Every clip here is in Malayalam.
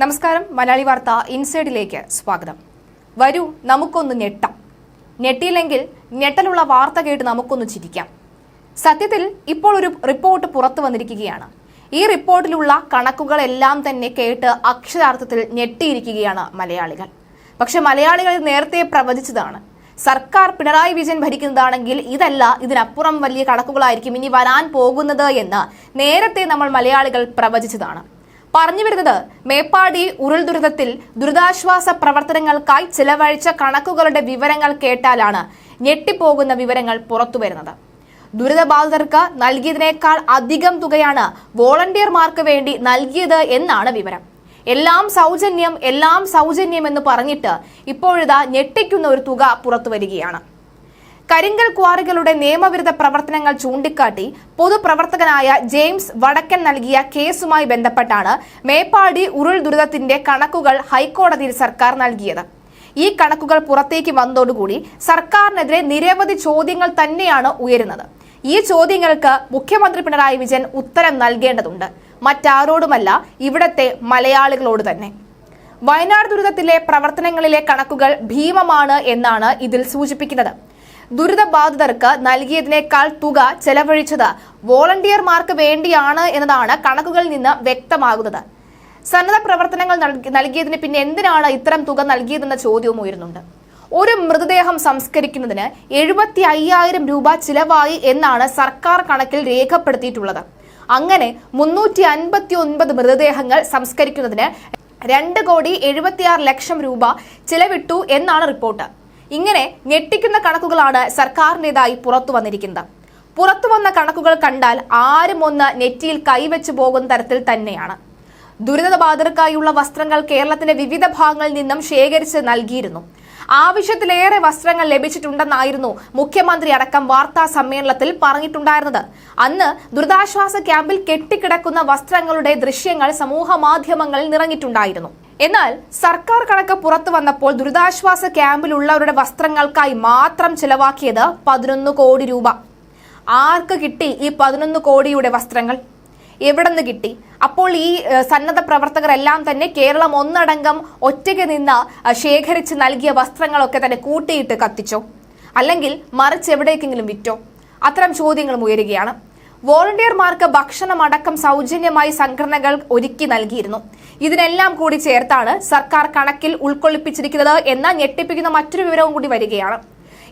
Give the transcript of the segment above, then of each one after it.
നമസ്കാരം മലയാളി വാർത്ത ഇൻസൈഡിലേക്ക് സ്വാഗതം. വരൂ നമുക്കൊന്ന് ഞെട്ടാം. ഞെട്ടിയില്ലെങ്കിൽ ഞെട്ടലുള്ള വാർത്ത കേട്ട് നമുക്കൊന്ന് ചിരിക്കാം. സത്യത്തിൽ ഇപ്പോൾ ഒരു റിപ്പോർട്ട് പുറത്തു വന്നിരിക്കുകയാണ്. ഈ റിപ്പോർട്ടിലുള്ള കണക്കുകളെല്ലാം തന്നെ കേട്ട് അക്ഷരാർത്ഥത്തിൽ ഞെട്ടിയിരിക്കുകയാണ് മലയാളികൾ. പക്ഷെ മലയാളികൾ നേരത്തെ പ്രവചിച്ചതാണ്. സർക്കാർ പിണറായി വിജയൻ ഭരിക്കുന്നതാണെങ്കിൽ ഇതല്ല ഇതിനപ്പുറം വലിയ കണക്കുകളായിരിക്കും ഇനി വരാൻ പോകുന്നത് എന്ന് നേരത്തെ നമ്മൾ മലയാളികൾ പ്രവചിച്ചതാണ്. പറഞ്ഞു വരുന്നത് മേപ്പാടി ഉരുൾ ദുരിതത്തിൽ ദുരിതാശ്വാസ പ്രവർത്തനങ്ങൾക്കായി ചിലവഴിച്ച കണക്കുകളുടെ വിവരങ്ങൾ കേട്ടാലാണ് ഞെട്ടിപ്പോകുന്ന വിവരങ്ങൾ പുറത്തുവരുന്നത് ദുരിതബാധിതർക്ക് നൽകിയതിനേക്കാൾ അധികം തുകയാണ് വോളണ്ടിയർമാർക്ക് വേണ്ടി നൽകിയത് എന്നാണ് വിവരം. എല്ലാം സൗജന്യം എല്ലാം സൗജന്യം എന്ന് പറഞ്ഞിട്ട് ഇപ്പോഴിതാ ഞെട്ടിക്കുന്ന ഒരു തുക പുറത്തു വരികയാണ്. കരിങ്കൽ ക്വാറികളുടെ നിയമവിരുദ്ധ പ്രവർത്തനങ്ങൾ ചൂണ്ടിക്കാട്ടി പൊതുപ്രവർത്തകനായ ജെയിംസ് വടക്കൻ നൽകിയ കേസുമായി ബന്ധപ്പെട്ടാണ് മേപ്പാടി ഉരുൾ ദുരിതത്തിന്റെ കണക്കുകൾ ഹൈക്കോടതിയിൽ സർക്കാർ നൽകിയത്. ഈ കണക്കുകൾ പുറത്തേക്ക് വന്നതോടുകൂടി സർക്കാരിനെതിരെ നിരവധി ചോദ്യങ്ങൾ തന്നെയാണ് ഉയരുന്നത്. ഈ ചോദ്യങ്ങൾക്ക് മുഖ്യമന്ത്രി പിണറായി വിജയൻ ഉത്തരം നൽകേണ്ടതുണ്ട്. മറ്റാരോടുമല്ല ഇവിടത്തെ മലയാളികളോട് തന്നെ. വയനാട് ദുരിതത്തിലെ പ്രവർത്തനങ്ങളിലെ കണക്കുകൾ ഭീമമാണ് എന്നാണ് ഇതിൽ സൂചിപ്പിക്കുന്നത്. ദുരിതബാധിതർക്ക് നൽകിയതിനേക്കാൾ തുക ചെലവഴിച്ചത് വോളണ്ടിയർമാർക്ക് വേണ്ടിയാണ് എന്നതാണ് കണക്കുകളിൽ നിന്ന് വ്യക്തമാകുന്നത്. സന്നദ്ധ പ്രവർത്തനങ്ങൾ നൽകി- നൽകിയതിന് പിന്നെ എന്തിനാണ് ഇത്തരം തുക നൽകിയതെന്ന ചോദ്യവും ഉയരുന്നുണ്ട്. ഒരു മൃതദേഹം സംസ്കരിക്കുന്നതിന് എഴുപത്തി അയ്യായിരം രൂപ ചിലവായി എന്നാണ് സർക്കാർ കണക്കിൽ രേഖപ്പെടുത്തിയിട്ടുള്ളത്. അങ്ങനെ മുന്നൂറ്റി അൻപത്തി ഒൻപത് മൃതദേഹങ്ങൾ സംസ്കരിക്കുന്നതിന് രണ്ട് കോടി എഴുപത്തിയാറ് ലക്ഷം രൂപ ചിലവിട്ടു എന്നാണ് റിപ്പോർട്ട്. ഇങ്ങനെ ഞെട്ടിക്കുന്ന കണക്കുകളാണ് സർക്കാരിന്റെതായി പുറത്തു വന്നിരിക്കുന്നത്. പുറത്തു വന്ന കണക്കുകൾ കണ്ടാൽ ആരും ഒന്ന് നെറ്റിയിൽ കൈവച്ചു പോകുന്ന തരത്തിൽ തന്നെയാണ്. ദുരിതബാധിതർക്കായുള്ള വസ്ത്രങ്ങൾ കേരളത്തിന്റെ വിവിധ ഭാഗങ്ങളിൽ നിന്നും ശേഖരിച്ച് നൽകിയിരുന്നു. ആവശ്യത്തിലേറെ വസ്ത്രങ്ങൾ ലഭിച്ചിട്ടുണ്ടെന്നായിരുന്നു മുഖ്യമന്ത്രി അടക്കം വാർത്താ സമ്മേളനത്തിൽ പറഞ്ഞിട്ടുണ്ടായിരുന്നത്. അന്ന് ദുരിതാശ്വാസ ക്യാമ്പിൽ കെട്ടിക്കിടക്കുന്ന വസ്ത്രങ്ങളുടെ ദൃശ്യങ്ങൾ സമൂഹ മാധ്യമങ്ങളിൽ നിറഞ്ഞിട്ടുണ്ടായിരുന്നു. എന്നാൽ സർക്കാർ കണക്ക് പുറത്തു വന്നപ്പോൾ ദുരിതാശ്വാസ ക്യാമ്പിലുള്ളവരുടെ വസ്ത്രങ്ങൾക്കായി മാത്രം ചിലവാക്കിയത് പതിനൊന്ന് കോടി രൂപ. ആർക്ക് കിട്ടി ഈ പതിനൊന്ന് കോടിയുടെ വസ്ത്രങ്ങൾ? എവിടെ നിന്ന് കിട്ടി? അപ്പോൾ ഈ സന്നദ്ധ പ്രവർത്തകരെല്ലാം തന്നെ കേരളം ഒന്നടങ്കം ഒറ്റയ്ക്ക് നിന്ന് ശേഖരിച്ച് നൽകിയ വസ്ത്രങ്ങളൊക്കെ തന്നെ കൂട്ടിയിട്ട് കത്തിച്ചോ? അല്ലെങ്കിൽ മറിച്ച് എവിടേക്കെങ്കിലും വിറ്റോ? അത്തരം ചോദ്യങ്ങളും ഉയരുകയാണ്. വോളണ്ടിയർമാർക്ക് ഭക്ഷണം അടക്കം സൗജന്യമായി സംഘടനകൾ ഒരുക്കി നൽകിയിരുന്നു. ഇതിനെല്ലാം കൂടി ചേർത്താണ് സർക്കാർ കണക്കിൽ ഉൾക്കൊള്ളിപ്പിച്ചിരിക്കുന്നത് എന്ന ഞെട്ടിപ്പിക്കുന്ന മറ്റൊരു വിവരവും കൂടി വരികയാണ്.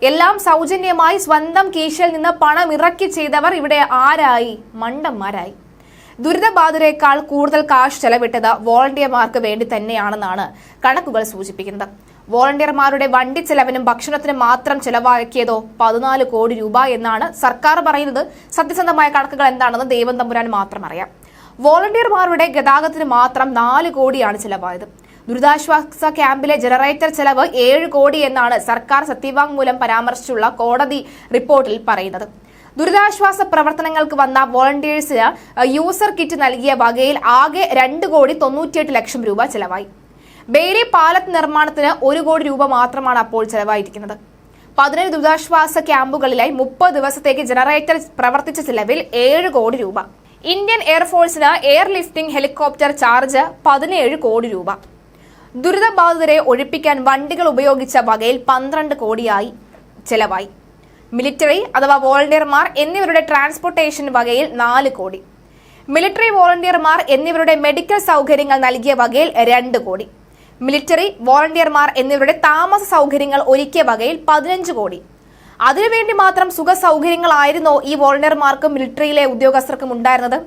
എല്ലാം സൗജന്യമായി സ്വന്തം കീശയിൽ നിന്ന് പണം ഇറക്കി ചെയ്തവർ ഇവിടെ ആരായി? മണ്ടന്മാരായി. ദുരിതബാധിതരെക്കാൾ കൂടുതൽ കാശ് ചെലവിട്ടത് വോളണ്ടിയർമാർക്ക് വേണ്ടി തന്നെയാണെന്നാണ് കണക്കുകൾ സൂചിപ്പിക്കുന്നത്. വോളണ്ടിയർമാരുടെ വണ്ടി ചെലവിനും ഭക്ഷണത്തിനും മാത്രം ചെലവാക്കിയതോ പതിനാല് കോടി രൂപ എന്നാണ് സർക്കാർ പറയുന്നത്. സത്യസന്ധമായ കണക്കുകൾ എന്താണെന്ന് ദേവൻ തമ്പുരാൻ മാത്രം അറിയാം. വോളണ്ടിയർമാരുടെ ഗതാഗതത്തിന് മാത്രം നാല് കോടിയാണ് ചെലവായത്. ദുരിതാശ്വാസ ക്യാമ്പിലെ ജനറേറ്റർ ചെലവ് ഏഴ് കോടി എന്നാണ് സർക്കാർ സത്യവാങ്മൂലം പരാമർശിച്ചുള്ള കോടതി റിപ്പോർട്ടിൽ പറയുന്നത്. ദുരിതാശ്വാസ പ്രവർത്തനങ്ങൾക്ക് വന്ന വോളണ്ടിയേഴ്സിന് യൂസർ കിറ്റ് നൽകിയ വകയിൽ ആകെ രണ്ട് കോടി തൊണ്ണൂറ്റിയെട്ട് ലക്ഷം രൂപ ചെലവായി. ബേരി പാലത്ത് നിർമ്മാണത്തിന് ഒരു കോടി രൂപ മാത്രമാണ് അപ്പോൾ ചെലവായിരിക്കുന്നത്. പതിനേഴ് ദുരിതാശ്വാസ ക്യാമ്പുകളിലായി മുപ്പത് ദിവസത്തേക്ക് ജനറേറ്റർ പ്രവർത്തിച്ച ചിലവിൽ ഏഴ് കോടി രൂപ. ഇന്ത്യൻ എയർഫോഴ്സിന് എയർ ലിഫ്റ്റിംഗ് ഹെലികോപ്റ്റർ ചാർജ് പതിനേഴ് കോടി രൂപ. ദുരിതബാധിതരെ ഒഴിപ്പിക്കാൻ വണ്ടികൾ ഉപയോഗിച്ച വകയിൽ പന്ത്രണ്ട് കോടിയായി ചെലവായി. മിലിറ്ററി അഥവാ വോളണ്ടിയർമാർ എന്നിവരുടെ ട്രാൻസ്പോർട്ടേഷൻ വകയിൽ നാല് കോടി. മിലിറ്ററി വോളണ്ടിയർമാർ എന്നിവരുടെ മെഡിക്കൽ സൗകര്യങ്ങൾ നൽകിയ വകയിൽ രണ്ട് കോടി. മിലിറ്ററി വോളണ്ടിയർമാർ എന്നിവരുടെ താമസ സൗകര്യങ്ങൾ ഒരുക്കിയ വകയിൽ പതിനഞ്ച് കോടി. അതിനുവേണ്ടി മാത്രം സുഖ സൗകര്യങ്ങളായിരുന്നോ ഈ വോളണ്ടിയർമാർക്കും മിലിറ്ററിയിലെ ഉദ്യോഗസ്ഥർക്കും ഉണ്ടായിരുന്നത്.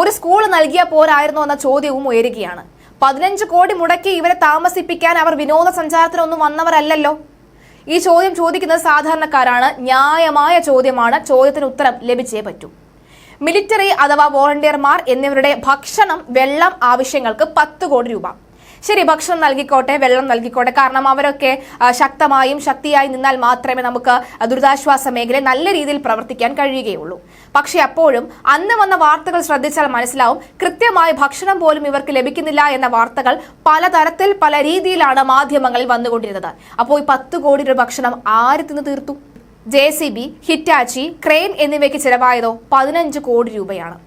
ഒരു സ്കൂൾ നൽകിയ പോരായിരുന്നോ എന്ന ചോദ്യവും ഉയരുകയാണ്. പതിനഞ്ച് കോടി മുടക്കി ഇവരെ താമസിപ്പിക്കാൻ അവർ വിനോദസഞ്ചാരത്തിനൊന്നും വന്നവരല്ലല്ലോ? ഈ ചോദ്യം ചോദിക്കുന്നത് സാധാരണക്കാരാണ്. ന്യായമായ ചോദ്യമാണ്. ചോദ്യത്തിന് ഉത്തരം ലഭിച്ചേ പറ്റൂ. മിലിറ്ററി അഥവാ വോളണ്ടിയർമാർ എന്നിവരുടെ ഭക്ഷണം വെള്ളം ആവശ്യങ്ങൾക്ക് പത്ത് കോടി രൂപ. ശരി ഭക്ഷണം നൽകിക്കോട്ടെ വെള്ളം നൽകിക്കോട്ടെ. കാരണം അവരൊക്കെ ശക്തമായും ശക്തിയായി നിന്നാൽ മാത്രമേ നമുക്ക് ദുരിതാശ്വാസ മേഖല നല്ല രീതിയിൽ പ്രവർത്തിക്കാൻ കഴിയുകയുള്ളൂ. പക്ഷെ അപ്പോഴും അന്ന് വന്ന വാർത്തകൾ ശ്രദ്ധിച്ചാൽ മനസ്സിലാവും കൃത്യമായി ഭക്ഷണം പോലും ഇവർക്ക് ലഭിക്കുന്നില്ല എന്ന വാർത്തകൾ പലതരത്തിൽ പല രീതിയിലാണ് മാധ്യമങ്ങളിൽ വന്നുകൊണ്ടിരുന്നത്. അപ്പോൾ ഈ പത്ത് കോടി രൂപ ഭക്ഷണം ആര് തിന്ന് തീർത്തു? J C B Hitachi crane എന്നിവയ്ക്ക് ചിലവായതോ പതിനഞ്ച് കോടി രൂപയാണ്.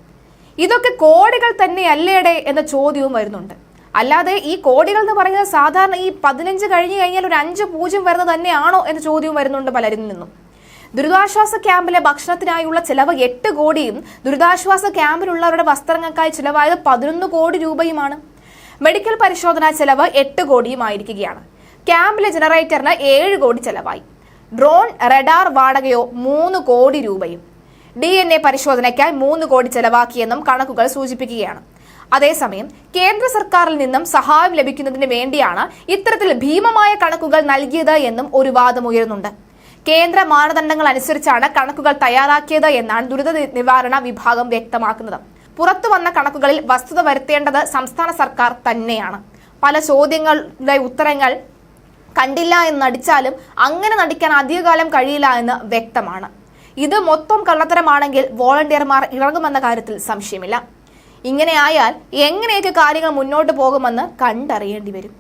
ഇതൊക്കെ കോടികൾ തന്നെയല്ലേടെ എന്ന ചോദ്യവും വരുന്നുണ്ട്. അല്ലാതെ ഈ കോടികൾ എന്ന് പറയുന്നത് സാധാരണ ഈ പതിനഞ്ച് കഴിഞ്ഞു കഴിഞ്ഞാൽ ഒരു അഞ്ച് പൂജ്യം വരുന്നത് തന്നെയാണോ എന്ന ചോദ്യവും വരുന്നുണ്ട് പലരിൽ നിന്നും. ദുരിതാശ്വാസ ക്യാമ്പിലെ ഭക്ഷണത്തിനായുള്ള ചിലവ് എട്ട് കോടിയും ദുരിതാശ്വാസ ക്യാമ്പിലുള്ളവരുടെ വസ്ത്രങ്ങൾക്കായി ചിലവായത് പതിനൊന്ന് കോടി രൂപയുമാണ്. മെഡിക്കൽ പരിശോധനാ ചെലവ് എട്ട് കോടിയുമായിരിക്കുകയാണ്. ക്യാമ്പിലെ ജനറേറ്ററിന് ഏഴ് കോടി ചെലവായി. ഡ്രോൺ റഡാർ വാടകയോ മൂന്ന് കോടി രൂപയും. ഡി എൻ എ പരിശോധനയ്ക്കായി മൂന്ന് കോടി ചെലവാക്കിയെന്നും കണക്കുകൾ സൂചിപ്പിക്കുകയാണ്. അതേസമയം കേന്ദ്ര സർക്കാരിൽ നിന്നും സഹായം ലഭിക്കുന്നതിന് വേണ്ടിയാണ് ഇത്തരത്തിൽ ഭീമമായ കണക്കുകൾ നൽകിയത് എന്നും ഒരു വാദം ഉയരുന്നുണ്ട്. കേന്ദ്ര മാനദണ്ഡങ്ങൾ അനുസരിച്ചാണ് കണക്കുകൾ തയ്യാറാക്കിയത് എന്നാണ് ദുരിത നിവാരണ വിഭാഗം വ്യക്തമാക്കുന്നത്. പുറത്തു വന്ന കണക്കുകളിൽ വസ്തുത വരുത്തേണ്ടത് സംസ്ഥാന സർക്കാർ തന്നെയാണ്. പല ചോദ്യങ്ങളുടെ ഉത്തരങ്ങൾ കണ്ടില്ല എന്ന് നടിച്ചാലും അങ്ങനെ നടിക്കാൻ അധികകാലം കഴിയില്ല എന്ന് വ്യക്തമാണ്. ഇത് മൊത്തം കള്ളത്തരമാണെങ്കിൽ വോളണ്ടിയർമാർ ഇറങ്ങുമെന്ന കാര്യത്തിൽ സംശയമില്ല. ഇങ്ങനെയായാൽ എങ്ങനെയൊക്കെ കാര്യങ്ങൾ മുന്നോട്ട് പോകുമെന്ന് കണ്ടറിയേണ്ടി വരും